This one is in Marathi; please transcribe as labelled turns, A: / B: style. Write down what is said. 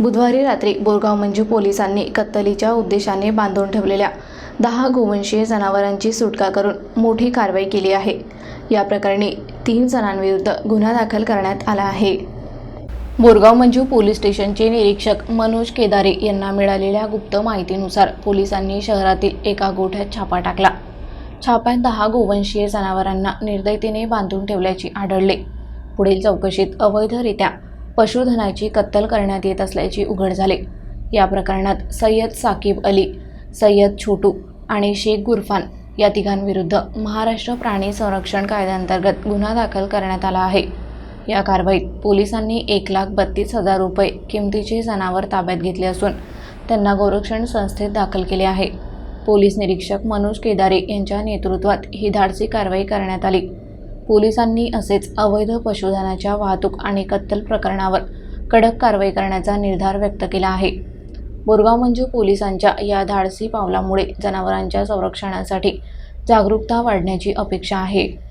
A: बुधवारी रात्री बोरगाव मंजू पोलिसांनी कत्तलीच्या उद्देशाने बांधून ठेवलेल्या दहा गोवंशीय जनावरांची सुटका करून मोठी कारवाई केली आहे. या प्रकरणी तीन जणांविरुद्ध गुन्हा दाखल करण्यात आला आहे. बोरगाव मंजू पोलीस स्टेशनचे निरीक्षक मनोज केदारे यांना मिळालेल्या गुप्त माहितीनुसार पोलिसांनी शहरातील एका गोठ्यात छापा टाकला. छाप्यात दहा गोवंशीय जनावरांना निर्दयतेने बांधून ठेवल्याचे आढळले. पुढील चौकशीत अवैधरित्या पशुधनाची कत्तल करण्यात येत असल्याचे उघड झाले. या प्रकरणात सय्यद साकीब अली सय्यद छोटू आणि शेख गुरफान या तिघांविरुद्ध महाराष्ट्र प्राणी संरक्षण कायद्याअंतर्गत गुन्हा दाखल करण्यात आला आहे. या कारवाईत पोलिसांनी एक लाख बत्तीस हजार रुपये किमतीचे जनावर ताब्यात घेतले असून त्यांना गोरक्षण संस्थेत दाखल केले आहे. पोलीस निरीक्षक मनोज केदारे यांच्या नेतृत्वात ही धाडसी कारवाई करण्यात आली. पोलिसांनी असेच अवैध पशुधनाच्या वाहतूक आणि कत्तल प्रकरणावर कडक कारवाई करण्याचा निर्धार व्यक्त केला आहे. बोरगाव मंजू पोलिसांच्या या धाडसी पावलामुळे जनावरांच्या संरक्षणासाठी जागरूकता वाढण्याची अपेक्षा आहे.